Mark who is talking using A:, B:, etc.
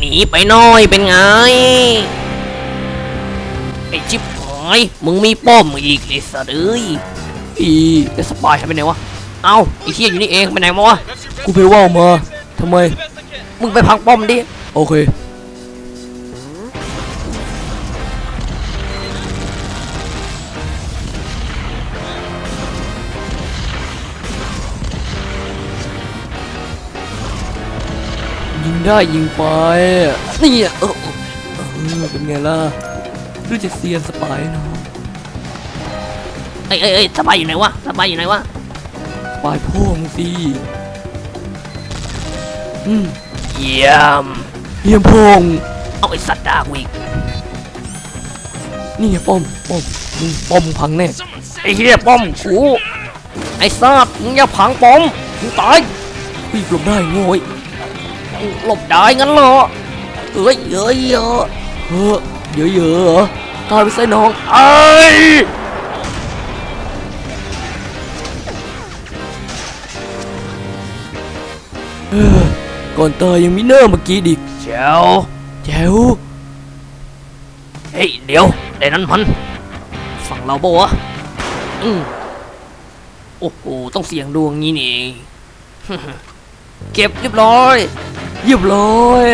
A: หนีไปหน้อยเป็นไง ไอ้ชิบหายมึงมีป้อมอีกไอ้สัตว์เอ้ยอีไอ้สปายหายไปไหนวะ เอ้าไอ้เฮียอยู่นี่เองไปไหนมาวะกูไปว่าวมาทำไม มึงไปพังป้อมดิ โอเค ยิงได้ยิงไปนี่อะเออเออเออเป็นไงล่ะรู้จะเซียนสปายเนาะเอ้ยเอ้ยเอ้ยสปายอยู่ไหนวะสปายอยู่ไหนวะสปายพ่อมึงสิอืมเยี่ยมเยี่ยมพงเอาไอสัตว์ด่ากูอีกนี่ไงป้อมป้อมมึงป้อมพังแน่ไอ้เหี้ยป้อมกูไอ้สัตว์มึงอย่าพังป้อมมึงตายพี่หลบได้โง่ย หลบได้งั้นเหรอเอ้ยเอ้ยเอ้ยเออเยอะๆเหรอตายไปใส่น้องไอ้ยเออก่อนตายยังมีเนอร์เมื่อกี้ดิแจ๋วแจ๋วเฮ้ยเดี๋ยวแต่นั้นมันฝั่งเราปะวะอืมโอ้โหต้องเสียงดวงงี้นี่เองเก็บเรียบร้อย เยียบร้อย